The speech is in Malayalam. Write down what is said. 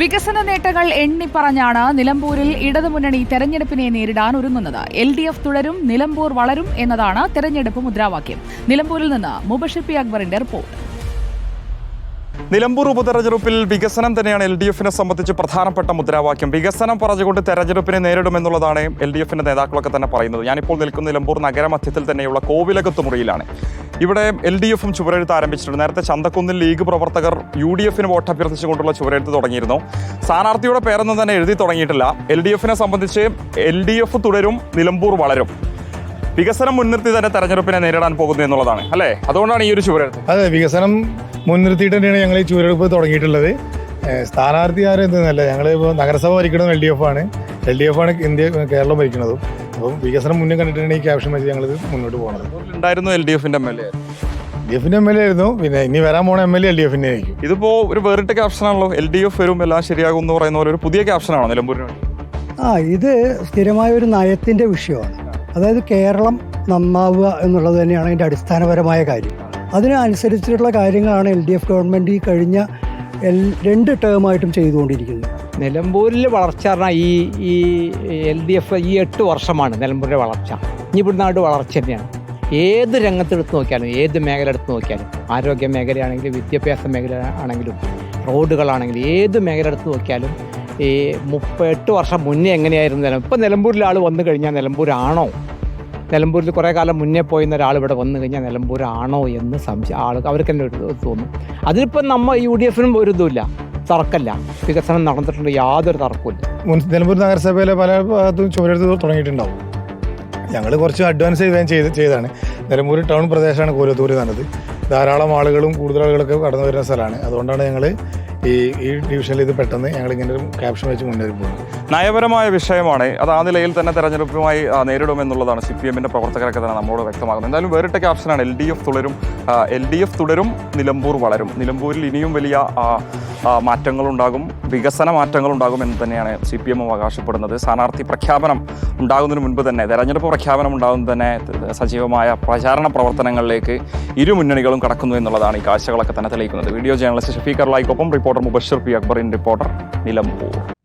വികസന നേട്ടങ്ങൾ എണ്ണിപ്പറഞ്ഞാണ് നിലമ്പൂരിൽ ഇടതുമുന്നണി തെരഞ്ഞെടുപ്പിനെ നേരിടാൻ ഒരുങ്ങുന്നത്. എൽ ഡി എഫ് തുടരും നിലമ്പൂർ വളരും എന്നതാണ് തെരഞ്ഞെടുപ്പ് മുദ്രാവാക്യം. നിലമ്പൂരിൽ നിന്ന് മുബഷിർ അക്ബറിന്റെ റിപ്പോർട്ട്. നിലമ്പൂർ ഉപതെരഞ്ഞെടുപ്പിൽ വികസനം തന്നെയാണ് എൽ ഡി എഫിനെ സംബന്ധിച്ച് പ്രധാനപ്പെട്ട മുദ്രാവാക്യം. വികസനം പറഞ്ഞുകൊണ്ട് തെരഞ്ഞെടുപ്പിനെ നേരിടുമെന്നുള്ളതാണ് എൽ ഡി എഫിന്റെ നേതാക്കളൊക്കെ തന്നെ പറയുന്നത്. ഞാനിപ്പോൾ നിൽക്കുന്ന നിലമ്പൂർ നഗരമധ്യത്തിൽ തന്നെയുള്ള കോവിലകത്ത് മുറിയിലാണ്. ഇവിടെ എൽ ഡി എഫും ചുവരെഴുത്ത് ആരംഭിച്ചിട്ടുണ്ട്. നേരത്തെ ചന്തക്കുന്നിൽ ലീഗ് പ്രവർത്തകർ യു ഡി എഫിന് വോട്ട് അഭ്യർത്ഥിച്ചുകൊണ്ടുള്ള ചുവരെഴുത്ത് തുടങ്ങിയിരുന്നു. സ്ഥാനാർത്ഥിയുടെ പേരൊന്നും തന്നെ എഴുതി തുടങ്ങിയിട്ടില്ല. എൽ ഡി എഫിനെ സംബന്ധിച്ച് എൽ ഡി എഫ് തുടരും നിലമ്പൂർ വളരും. വികസനം മുൻനിർത്തി തന്നെ തെരഞ്ഞെടുപ്പിനെ നേരിടാൻ പോകുന്നു എന്നുള്ളതാണ് അല്ലേ? അതുകൊണ്ടാണ് ഈ ഒരു ചുവരെഴുത്ത്. അതെ വികസനം മുൻനിർത്തിയിട്ട് തന്നെയാണ് ഞങ്ങൾ ഈ ചുവരെടുപ്പ് തുടങ്ങിയിട്ടുള്ളത്. സ്ഥാനാർത്ഥി ആരും എന്തെന്നല്ല ഞങ്ങൾ ഇപ്പോൾ നഗരസഭ ഭരിക്കുന്നത് എൽ ഡി എഫ് ആണ്. എൽ ഡി എഫ് ആണ് ഇന്ത്യ കേരളം ഭരിക്കുന്നതും. അപ്പം വികസനം മുന്നേ കണ്ടിട്ടാണ് ഈ ക്യാപ്ഷൻ വെച്ച് ഞങ്ങൾ മുന്നോട്ട് പോകുന്നത് ഉണ്ടായിരുന്നു എൽ ഡി എഫിന്റെ എം എൽ എ? ഡി എഫിന്റെ എം എൽ എ ആയിരുന്നു. പിന്നെ ഇനി വരാൻ പോണ M L A L D എഫിന്റെ ആയിരിക്കും. ഇതിപ്പോ ഒരു വേറിട്ട ക്യാപ്ഷനാണല്ലോ. എൽ ഡി എഫ് വരും എല്ലാം ശരിയാകും എന്ന് പറയുന്ന പോലെ ഒരു പുതിയ ക്യാപ്ഷൻ ആണോ നിലമ്പൂരിന് വേണ്ടി? ആ ഇത് സ്ഥിരമായ ഒരു നയത്തിന്റെ വിഷയമാണ്. അതായത് കേരളം നന്നാവുക എന്നുള്ളത് തന്നെയാണ് അതിന്റെ അടിസ്ഥാനപരമായ കാര്യം. അതിനനുസരിച്ചിട്ടുള്ള കാര്യങ്ങളാണ് എൽ ഡി എഫ് ഗവൺമെന്റ് ഈ കഴിഞ്ഞ രണ്ട് ടേമായിട്ടും ചെയ്തുകൊണ്ടിരിക്കുന്നത് നിലമ്പൂരിൽ വളർച്ച പറഞ്ഞാൽ ഈ ഈ എൽ ഡി എഫ് ഈ എട്ട് വർഷമാണ് നിലമ്പൂരിലെ വളർച്ച. ഇനി ഇവിടുന്ന് വളർച്ച തന്നെയാണ്. ഏത് രംഗത്തെടുത്ത് നോക്കിയാലും ഏത് മേഖല എടുത്ത് നോക്കിയാലും ആരോഗ്യ മേഖലയാണെങ്കിലും വിദ്യാഭ്യാസ മേഖല ആണെങ്കിലും റോഡുകളാണെങ്കിലും ഏത് മേഖല എടുത്ത് നോക്കിയാലും ഈ മുപ്പ എട്ട് വർഷം മുന്നേ എങ്ങനെയായിരുന്നു നിലമ്പൂർ? ഇപ്പം നിലമ്പൂരിലെ ആൾ വന്നു കഴിഞ്ഞാൽ നിലമ്പൂരാണോ? നിലമ്പൂരിൽ കുറേ കാലം മുന്നേ പോയിരുന്ന ഒരാൾ ഇവിടെ വന്നു കഴിഞ്ഞാൽ നിലമ്പൂരാണോ എന്ന് സംശയം ആൾ അവർക്ക് തന്നെ ഒരു തോന്നും. അതിലിപ്പം നമ്മൾ യു ഡി എഫിനും ഒരു ഇതുമില്ല. തർക്കമില്ല. വികസനം നടന്നിട്ടുണ്ട്. യാതൊരു തർക്കമില്ല നിലമ്പൂർ നഗരസഭയിലെ പല ഭാഗത്തും ചുമരെടുത്ത് തുടങ്ങിയിട്ടുണ്ടാവും. ഞങ്ങൾ കുറച്ച് അഡ്വാൻസ് ചെയ്ത് ചെയ്ത് ചെയ്താണ് നിലമ്പൂർ ടൗൺ പ്രദേശമാണ് കോലത്തൂർ നല്ലത്. ധാരാളം ആളുകളും കൂടുതൽ ആളുകളൊക്കെ കടന്നു വരുന്ന സ്ഥലമാണ്. അതുകൊണ്ടാണ് ഞങ്ങൾ ഈ ഈ ഡിവിഷനിൽ ഇത് പെട്ടെന്ന് ഞങ്ങൾ ഇങ്ങനെ ഒരു ക്യാപ്ഷൻ വെച്ച് മുന്നേറി പോകുന്നു നയപരമായ വിഷയമാണ്. അത് ആ നിലയിൽ തന്നെ തെരഞ്ഞെടുപ്പുമായി നേരിടുമെന്നുള്ളതാണ് സി പി എമ്മിന്റെ പ്രവർത്തകരൊക്കെ തന്നെ നമ്മളോട് വ്യക്തമാകുന്നത് എന്തായാലും വേറിട്ട ക്യാപ്ഷനാണ് എൽ ഡി എഫ് തുടരും എൽ ഡി എഫ് തുടരും നിലമ്പൂർ വളരും. നിലമ്പൂരിൽ ഇനിയും വലിയ മാറ്റങ്ങളുണ്ടാകും വികസന മാറ്റങ്ങളുണ്ടാകും എന്ന് തന്നെയാണ് സി പി എം അവകാശപ്പെടുന്നത്. സ്ഥാനാർത്ഥി പ്രഖ്യാപനം ഉണ്ടാകുന്നതിന് മുൻപ് തന്നെ തെരഞ്ഞെടുപ്പ് പ്രഖ്യാപനം ഉണ്ടാകുന്നത് തന്നെ സജീവമായ പ്രചാരണ പ്രവർത്തനങ്ങളിലേക്ക് ഇരു മുന്നണികളും കടക്കുന്നു എന്നുള്ളതാണ് ഈ കാഴ്ചകളൊക്കെ തന്നെ തെളിയിക്കുന്നത്. വീഡിയോ ജേർണലിസ്റ്റ് ഷഫീഖർ ലായിക്കൊപ്പം റിപ്പോർട്ടർ മുബഷർ പി അക്ബറിൻ റിപ്പോർട്ടർ നിലമ്പൂർ.